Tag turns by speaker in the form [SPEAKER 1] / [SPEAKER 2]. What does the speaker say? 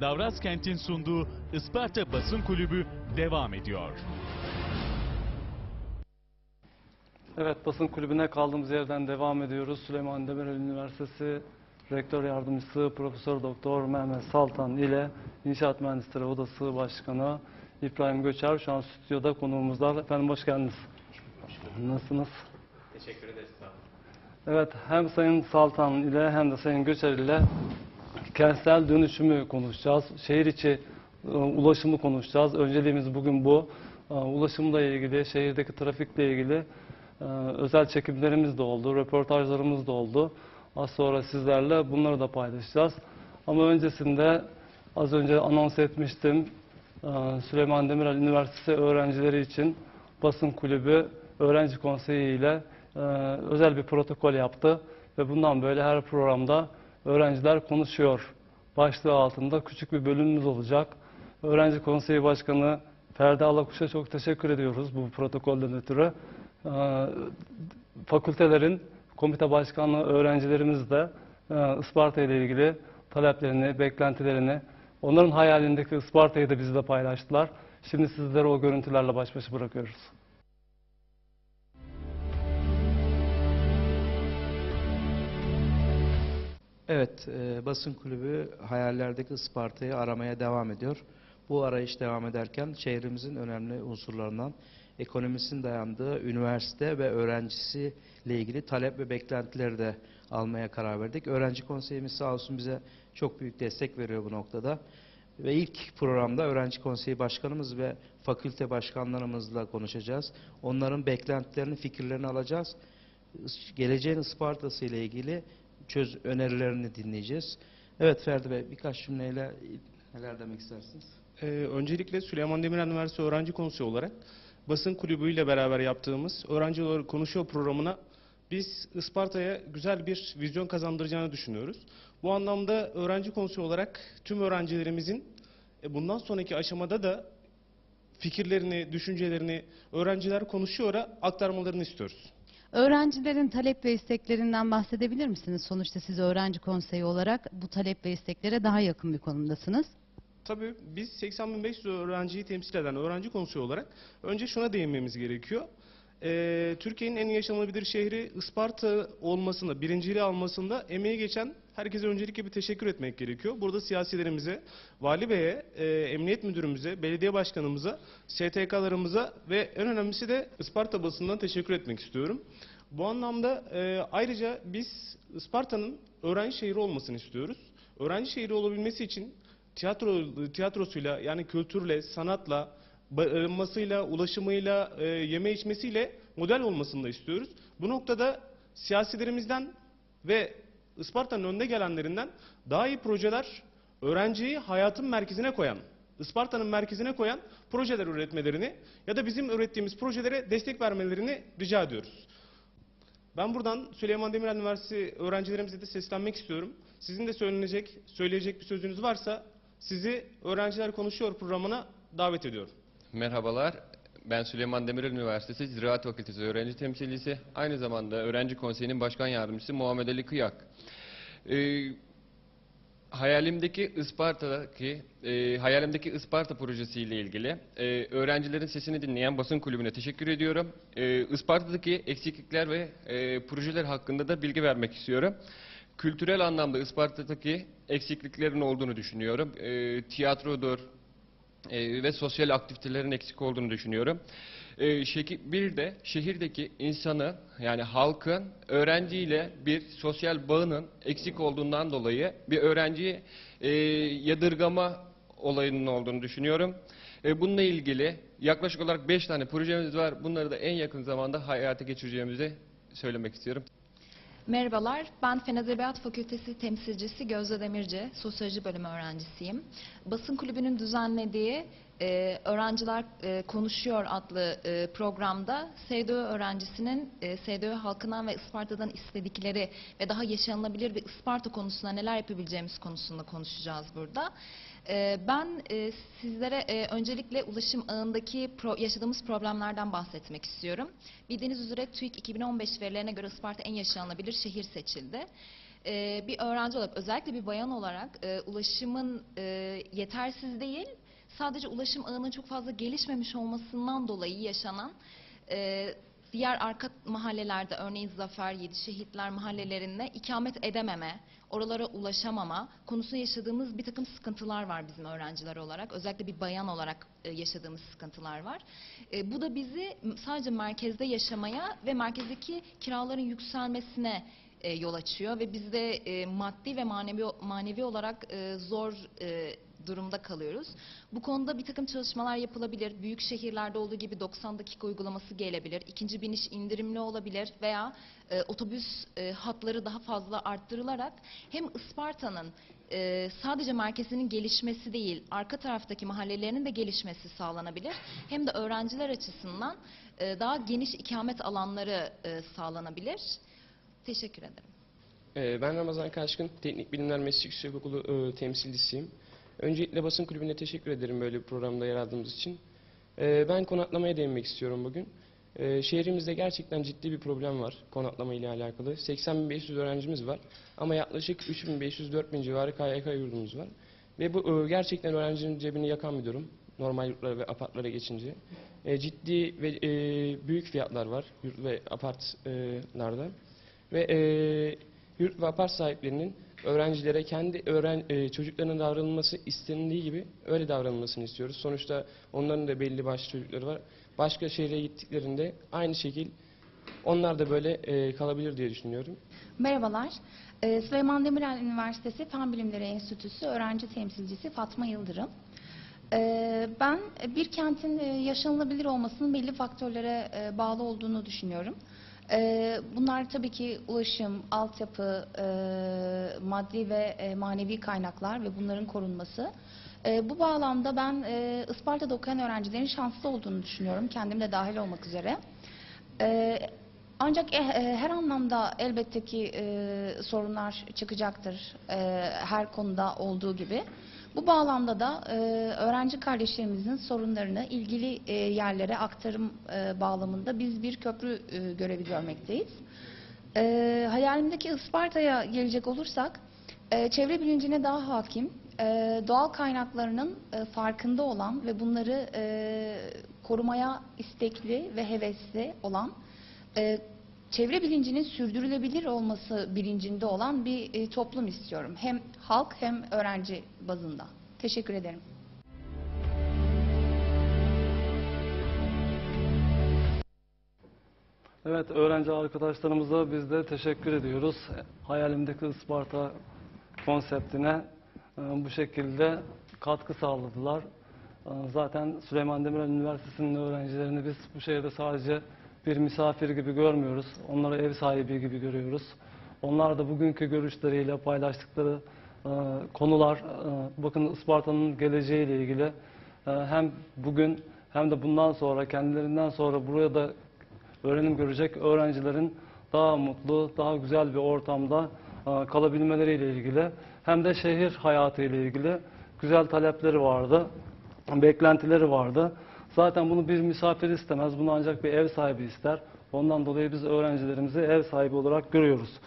[SPEAKER 1] Davraz Kent'in sunduğu Isparta Basın Kulübü devam ediyor.
[SPEAKER 2] Evet, basın kulübüne kaldığımız yerden devam ediyoruz. Süleyman Demirel Üniversitesi Rektör Yardımcısı Profesör Doktor Mehmet Saltan ile İnşaat Mühendisleri Odası Başkanı İbrahim Göçer şu an stüdyoda konuğumuzlar. Efendim hoş geldiniz. Nasılsınız?
[SPEAKER 3] Teşekkür ederiz. Sağ olun.
[SPEAKER 2] Evet, hem Sayın Saltan ile hem de Sayın Göçer ile kentsel dönüşümü konuşacağız. Şehir içi e, ulaşımı konuşacağız. Önceliğimiz bugün bu. E, Ulaşımla ilgili, şehirdeki trafikle ilgili e, özel çekimlerimiz de oldu, röportajlarımız da oldu. Az sonra sizlerle bunları da paylaşacağız. Ama öncesinde az önce anons etmiştim. Süleyman Demirel Üniversitesi öğrencileri için basın kulübü öğrenci konseyi ile özel bir protokol yaptı ve bundan böyle her programda öğrenciler konuşuyor. Başlığı altında küçük bir bölümümüz olacak. Öğrenci konseyi başkanı Ferdi Alakuş'a çok teşekkür ediyoruz bu protokolden ötürü. E, fakültelerin komite başkanlığı öğrencilerimiz de e, Isparta ile ilgili taleplerini, beklentilerini, onların hayalindeki Isparta'yı da bizle paylaştılar. Şimdi sizleri o görüntülerle baş başa bırakıyoruz.
[SPEAKER 4] Evet, e, basın kulübü hayallerdeki Isparta'yı aramaya devam ediyor. Bu arayış devam ederken şehrimizin önemli unsurlarından ekonomisinin dayandığı üniversite ve öğrencisiyle ilgili talep ve beklentileri de almaya karar verdik. Öğrenci konseyimiz sağ olsun bize çok büyük destek veriyor bu noktada. Ve ilk programda öğrenci konseyi başkanımız ve fakülte başkanlarımızla konuşacağız. Onların beklentilerini, fikirlerini alacağız. Geleceğin Isparta'sı ile ilgili çöz önerilerini dinleyeceğiz. Evet Ferdi Bey birkaç cümleyle neler demek istersiniz?
[SPEAKER 3] Ee, öncelikle Süleyman Demirel Üniversitesi Öğrenci Konseyi olarak basın kulübüyle beraber yaptığımız Öğrenci Olarak Konuşuyor programına biz Isparta'ya güzel bir vizyon kazandıracağını düşünüyoruz. Bu anlamda öğrenci konseyi olarak tüm öğrencilerimizin e, bundan sonraki aşamada da fikirlerini, düşüncelerini öğrenciler konuşuyor'a aktarmalarını istiyoruz.
[SPEAKER 5] Öğrencilerin talep ve isteklerinden bahsedebilir misiniz? Sonuçta siz öğrenci konseyi olarak bu talep ve isteklere daha yakın bir konumdasınız.
[SPEAKER 3] Tabii biz 80.500 öğrenciyi temsil eden öğrenci konseyi olarak önce şuna değinmemiz gerekiyor. Ee, Türkiye'nin en yaşanılabilir şehri Isparta olmasında, birinciliği almasında emeği geçen herkese öncelikle bir teşekkür etmek gerekiyor. Burada siyasilerimize, vali beye, e, emniyet müdürümüze, belediye başkanımıza, STK'larımıza ve en önemlisi de Isparta basından teşekkür etmek istiyorum. Bu anlamda e, ayrıca biz Isparta'nın öğrenci şehri olmasını istiyoruz. Öğrenci şehri olabilmesi için tiyatro tiyatrosuyla yani kültürle, sanatla, barınmasıyla, ulaşımıyla, e, yeme içmesiyle model olmasını da istiyoruz. Bu noktada siyasilerimizden ve Isparta'nın önde gelenlerinden daha iyi projeler öğrenciyi hayatın merkezine koyan, Isparta'nın merkezine koyan projeler üretmelerini ya da bizim ürettiğimiz projelere destek vermelerini rica ediyoruz. Ben buradan Süleyman Demirel Üniversitesi öğrencilerimize de seslenmek istiyorum. Sizin de söylenecek, söyleyecek bir sözünüz varsa sizi Öğrenciler Konuşuyor programına davet ediyorum.
[SPEAKER 6] Merhabalar. Ben Süleyman Demirel Üniversitesi Ziraat Fakültesi öğrenci temsilcisi. Aynı zamanda Öğrenci Konseyi'nin başkan yardımcısı Muhammed Ali Kıyak. Ee, hayalimdeki Isparta'daki e, hayalimdeki Isparta projesiyle ilgili e, öğrencilerin sesini dinleyen basın kulübüne teşekkür ediyorum. E, Isparta'daki eksiklikler ve e, projeler hakkında da bilgi vermek istiyorum. Kültürel anlamda Isparta'daki eksikliklerin olduğunu düşünüyorum. E, tiyatrodur, e, ve sosyal aktivitelerin eksik olduğunu düşünüyorum. E, bir de şehirdeki insanı yani halkın öğrenciyle bir sosyal bağının eksik olduğundan dolayı bir öğrenciyi e, yadırgama olayının olduğunu düşünüyorum. E, bununla ilgili yaklaşık olarak 5 tane projemiz var. Bunları da en yakın zamanda hayata geçireceğimizi söylemek istiyorum.
[SPEAKER 7] Merhabalar, ben Fen Edebiyat Fakültesi temsilcisi Gözde Demirci, Sosyoloji Bölümü öğrencisiyim. Basın Kulübü'nün düzenlediği e, Öğrenciler e, Konuşuyor adlı e, programda SDÖ öğrencisinin e, SDÖ halkından ve Isparta'dan istedikleri ve daha yaşanılabilir bir Isparta konusunda neler yapabileceğimiz konusunda konuşacağız burada. E, ben e, sizlere e, öncelikle ulaşım ağındaki yaşadığımız problemlerden bahsetmek istiyorum. Bildiğiniz üzere TÜİK 2015 verilerine göre Isparta en yaşanılabilir şehir seçildi. e, bir öğrenci olarak özellikle bir bayan olarak e, ulaşımın yetersiz değil sadece ulaşım ağının çok fazla gelişmemiş olmasından dolayı yaşanan diğer arka mahallelerde örneğin Zafer, Yedişehitler mahallelerinde ikamet edememe, oralara ulaşamama konusunda yaşadığımız bir takım sıkıntılar var bizim öğrenciler olarak. Özellikle bir bayan olarak e, yaşadığımız sıkıntılar var. E, bu da bizi sadece merkezde yaşamaya ve merkezdeki kiraların yükselmesine e, yol açıyor ve biz de e, maddi ve manevi manevi olarak zor durumda kalıyoruz. Bu konuda bir takım çalışmalar yapılabilir. Büyük şehirlerde olduğu gibi 90 dakika uygulaması gelebilir. İkinci biniş indirimli olabilir veya e, otobüs e, hatları daha fazla arttırılarak hem Isparta'nın e, sadece merkezinin gelişmesi değil, arka taraftaki mahallelerinin de gelişmesi sağlanabilir. Hem de öğrenciler açısından e, daha geniş ikamet alanları e, sağlanabilir. Teşekkür ederim.
[SPEAKER 8] Ee, Ben Ramazan Kaşkın, Teknik Bilimler Meslek Yüksekokulu e, temsilcisiyim. Öncelikle basın kulübüne teşekkür ederim böyle bir programda yer aldığımız için. Ee, Ben konaklamaya değinmek istiyorum bugün. Ee, Şehrimizde gerçekten ciddi bir problem var konaklama ile alakalı. 80.500 öğrencimiz var ama yaklaşık 3.500-4.000 civarı KYK yurdumuz var. Ve bu e, gerçekten öğrencinin cebini yakan bir durum. Normal yurtlara ve apartlara geçince. E, Ciddi ve e, büyük fiyatlar var yurt ve apartlarda. Ve e, yurt ve apart sahiplerinin öğrencilere kendi öğren e, çocuklarının davranılması istenildiği gibi öyle davranılmasını istiyoruz. Sonuçta onların da belli başlı çocukları var. Başka şehre gittiklerinde aynı şekil onlar da böyle e, kalabilir diye düşünüyorum.
[SPEAKER 9] Merhabalar. Ee, Süleyman Demirel Üniversitesi Fen Bilimleri Enstitüsü öğrenci temsilcisi Fatma Yıldırım. Ee, Ben bir kentin e, yaşanılabilir olmasının belli faktörlere e, bağlı olduğunu düşünüyorum. Ee, Bunlar tabii ki ulaşım, altyapı, e, maddi ve e, manevi kaynaklar ve bunların korunması. Ee, Bu bağlamda ben e, Isparta'da okuyan öğrencilerin şanslı olduğunu düşünüyorum, kendim de dahil olmak üzere. Ee, ancak eh, eh, her anlamda elbette ki e, sorunlar çıkacaktır e, her konuda olduğu gibi. Bu bağlamda da e, öğrenci kardeşlerimizin sorunlarını ilgili e, yerlere aktarım e, bağlamında biz bir köprü e, görevi görmekteyiz. E, hayalimdeki Isparta'ya gelecek olursak e, çevre bilincine daha hakim, e, doğal kaynaklarının e, farkında olan ve bunları e, korumaya istekli ve hevesli olan e, çevre bilincinin sürdürülebilir olması bilincinde olan bir e, toplum istiyorum. Hem halk hem öğrenci bazında. Teşekkür ederim.
[SPEAKER 2] Evet öğrenci arkadaşlarımıza biz de teşekkür ediyoruz. Hayalimdeki Isparta konseptine e, bu şekilde katkı sağladılar. E, Zaten Süleyman Demirel Üniversitesi'nin öğrencilerini biz bu şehirde sadece bir misafir gibi görmüyoruz. Onları ev sahibi gibi görüyoruz. Onlar da bugünkü görüşleriyle paylaştıkları e, konular, e, bakın Isparta'nın geleceğiyle ilgili e, hem bugün hem de bundan sonra kendilerinden sonra buraya da öğrenim görecek öğrencilerin daha mutlu, daha güzel bir ortamda e, kalabilmeleriyle ilgili hem de şehir hayatı ile ilgili güzel talepleri vardı, beklentileri vardı. Zaten bunu bir misafir istemez, bunu ancak bir ev sahibi ister. Ondan dolayı biz öğrencilerimizi ev sahibi olarak görüyoruz.